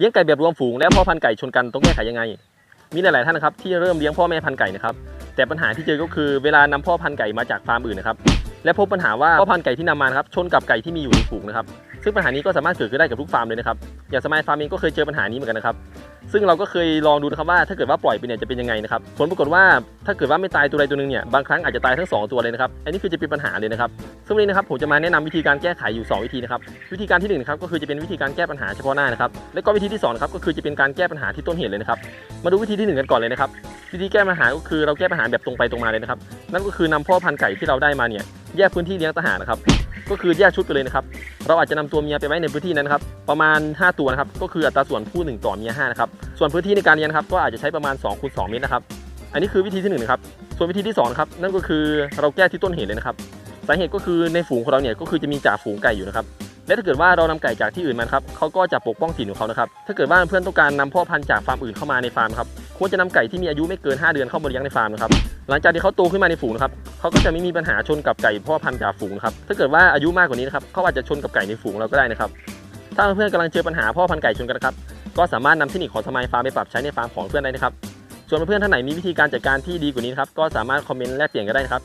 เลี้ยงไก่แบบรวมฝูงและพ่อพันธุ์ไก่ชนกันต้องแก้ไขยังไง มีหลายๆท่านนะครับที่เริ่มเลี้ยงพ่อแม่พันธุ์ไก่นะครับแต่ปัญหาที่เจอก็คือเวลานำพ่อพันธุ์ไก่มาจากฟาร์มอื่นนะครับและพบปัญหาว่าพ่อพันธุ์ไก่ที่นำมาครับชนกับไก่ที่มีอยู่ในฝูงนะครับ ซึ่งปัญหานี้ก็สามารถเกิดขึ้นได้กับทุกฟาร์มเลยนะครับ อย่างสมัยฟาร์มเองก็เคยเจอปัญหานี้เหมือนกันนะครับ ซึ่งเราก็เคยลองดูนะครับว่าถ้าเกิดว่าปล่อยไปเนี่ยจะเป็นยังไงนะครับ ผลปรากฏว่าถ้าเกิดว่าไม่ตายตัวใดตัวหนึ่งเนี่ย บางครั้งอาจจะตายทั้งสองตัวเลยนะครับ อันนี้คือจะเป็นปัญหาเลยนะครับ ซึ่งวันนี้นะครับผมจะมาแนะนำวิธีการแก้ไขอยู่สองวิธีนะครับ วิธีการที่หนึ่งนะครับก็คือจะเป็นวิธีการแก้ปัญหาเฉพาะหน้านะครับ และก็วิธีที่สองนะครับก็คือจะเป็นการแก้ปัญหาที่ต้นเหตุเลยนะครับ มาดูวิธีที่หนึ่งกันก่อนเลยนะครับวิธีแก้ปัญหาก็คือเราแก้ปัญหาแบบตรงไปตรงมาเลยนะครับ นั่นก็คือนำพ่อพันธุ์ไก่ที่เราได้มาเนี่ยแยกพื้นที่เลี้ยงต่างหากนะครับ ก็คือแยกชุดกันเลยนะครับ เราอาจจะนำตัวเมียไปไว้ในพื้นที่นั้นครับ ประมาณ 5 ตัวนะครับ ก็คืออัตราส่วนผู้ 1 ต่อเมีย5นะครับ ส่วนพื้นที่ในการเลี้ยงครับ ก็อาจจะใช้ประมาณ2คูณ2เมตรนะครับ อันนี้คือวิธีที่หนึ่งนะครับ ส่วนวิธีที่สองครับ นั่นก็คือเราแก้ที่ต้นเหตุเลยนะครับ สาเหตุก็คือในฝูงของเราเนี่ย ก็คือจะมีจ่าฝูงไก่อยู่นะครับ และถ้าเกิดว่าเรานำไก่จากที่อื่นมาครับเขาก็จะปกป้องถิ่นของเขานะครับ ถ้าเกิดว่าเพื่อนต้องการนำพ่อพันธุ์จากฟาร์มอื่นเข้ามาในฟาร์มครับ ควรจะนำไก่ที่มีอายุไม่เกิน 5 เดือนเข้ามาเลี้ยงในฟาร์มนะครับหลังจากที่เขาโตขึ้นมาในฝูงนะครับเขาก็จะไม่มีปัญหาชนกับไก่พ่อพันธุ์จากฝูงครับถ้าเกิดว่าอายุมากกว่านี้นะครับเขาอาจจะชนกับไก่ในฝูงเราก็ได้นะครับถ้าเพื่อนๆกำลังเจอปัญหาพ่อพันธุ์ไก่ชนกันนะครับก็สามารถนำเทคนิคของสมัยฟาร์มไปปรับใช้ในฟาร์มของเพื่อนได้นะครับส่วนเพื่อนๆท่านไหนมีวิธีการจัดการที่ดีกว่านี้ครับก็สามารถคอมเมนต์แลกเปลี่ยนกันได้นะครับ